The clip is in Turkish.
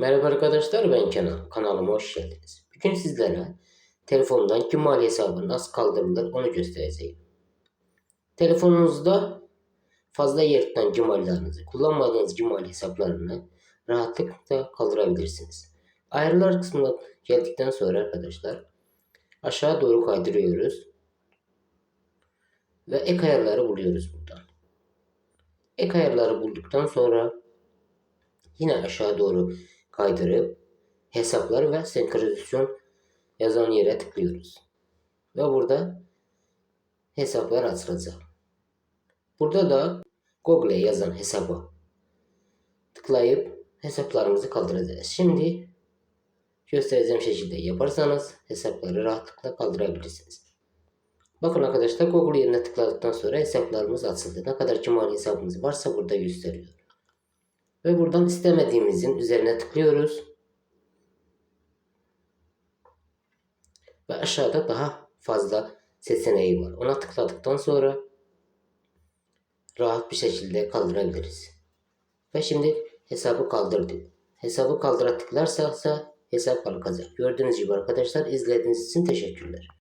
Merhaba arkadaşlar ben Kenan. Kanalıma hoş geldiniz. Bugün sizlere telefondan Cumali hesabı nasıl kaldırılır onu göstereceğim. Telefonunuzda fazla yer tutan Cumali'lerinizi, kullanmadığınız Cumali hesaplarını rahatlıkla kaldırabilirsiniz. Ayarlar kısmına geldikten sonra arkadaşlar aşağı doğru kaydırıyoruz. Ve ek ayarları buluyoruz buradan. Ek ayarları bulduktan sonra yine aşağı doğru kaydırıp hesaplar ve senkronizasyon yazan yere tıklıyoruz. Ve burada hesaplar açılacak. Burada da Google yazan hesaba tıklayıp hesaplarımızı kaldıracağız. Şimdi göstereceğim şekilde yaparsanız hesapları rahatlıkla kaldırabilirsiniz. Bakın arkadaşlar Google yerine tıkladıktan sonra hesaplarımız açıldı. Ne kadar cumali hesabımız varsa burada gösteriyor. Ve buradan istemediğimizin üzerine tıklıyoruz. Ve aşağıda daha fazla seçeneği var. Ona tıkladıktan sonra rahat bir şekilde kaldırabiliriz. Ve şimdi hesabı kaldırdı. Hesabı kaldıra tıklarsa hesap kalkacak. Gördüğünüz gibi arkadaşlar izlediğiniz için teşekkürler.